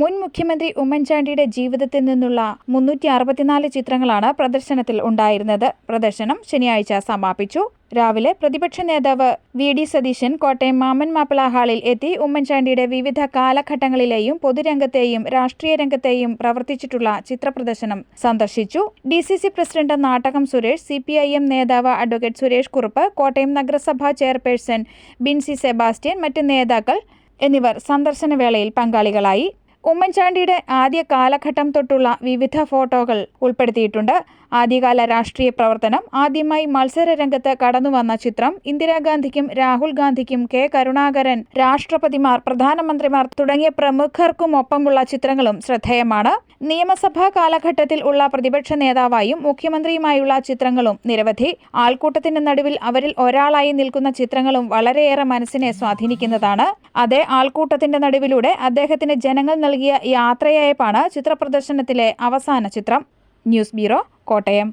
മുൻ മുഖ്യമന്ത്രി ഉമ്മൻചാണ്ടിയുടെ ജീവിതത്തിൽ നിന്നുള്ള മുന്നൂറ്റി അറുപത്തിനാല് ചിത്രങ്ങളാണ് പ്രദർശനത്തിൽ ഉണ്ടായിരുന്നത്. പ്രദർശനം ശനിയാഴ്ച സമാപിച്ചു. രാവിലെ പ്രതിപക്ഷ നേതാവ് വി ഡി സതീശൻ കോട്ടയം മാമൻ മാപ്പിള ഹാളിൽ എത്തി ഉമ്മൻചാണ്ടിയുടെ വിവിധ കാലഘട്ടങ്ങളിലെയും പൊതുരംഗത്തെയും രാഷ്ട്രീയ രംഗത്തെയും പ്രവർത്തിച്ചിട്ടുള്ള ചിത്രപ്രദർശനം സന്ദർശിച്ചു. D C C president Nattakom Suresh C P I M നേതാവ് അഡ്വക്കേറ്റ് സുരേഷ് കുറുപ്പ് കോട്ടയം നഗരസഭാ ചെയർപേഴ്സൺ ബിൻസി സെബാസ്റ്റ്യൻ മറ്റ് നേതാക്കൾ എന്നിവർ സന്ദർശനവേളയിൽ പങ്കാളികളായി. ഉമ്മൻചാണ്ടിയുടെ ആദ്യ കാലഘട്ടം തൊട്ടുള്ള വിവിധ ഫോട്ടോകൾ ഉൾപ്പെടുത്തിയിട്ടുണ്ട്. ആദ്യകാല രാഷ്ട്രീയ പ്രവർത്തനം ആദ്യമായി മത്സര രംഗത്ത് കടന്നുവന്ന ചിത്രം ഇന്ദിരാഗാന്ധിക്കും രാഹുൽ ഗാന്ധിക്കും കെ. കരുണാകരൻ രാഷ്ട്രപതിമാർ പ്രധാനമന്ത്രിമാർ തുടങ്ങിയ പ്രമുഖർക്കുമൊപ്പമുള്ള ചിത്രങ്ങളും ശ്രദ്ധേയമാണ്. നിയമസഭാ കാലഘട്ടത്തിൽ ഉള്ള പ്രതിപക്ഷ നേതാവായും മുഖ്യമന്ത്രിയുമായുള്ള ചിത്രങ്ങളും നിരവധി. ആൾക്കൂട്ടത്തിന്റെ നടുവിൽ അവരിൽ ഒരാളായി നിൽക്കുന്ന ചിത്രങ്ങളും വളരെയേറെ മനസ്സിനെ സ്വാധീനിക്കുന്നതാണ്. അതേ ആൾക്കൂട്ടത്തിന്റെ നടുവിലൂടെ അദ്ദേഹത്തിന് ജനങ്ങൾ നൽകിയ യാത്രയയപ്പാണ് ചിത്രപ്രദർശനത്തിലെ അവസാന ചിത്രം. News bureau Kottayam.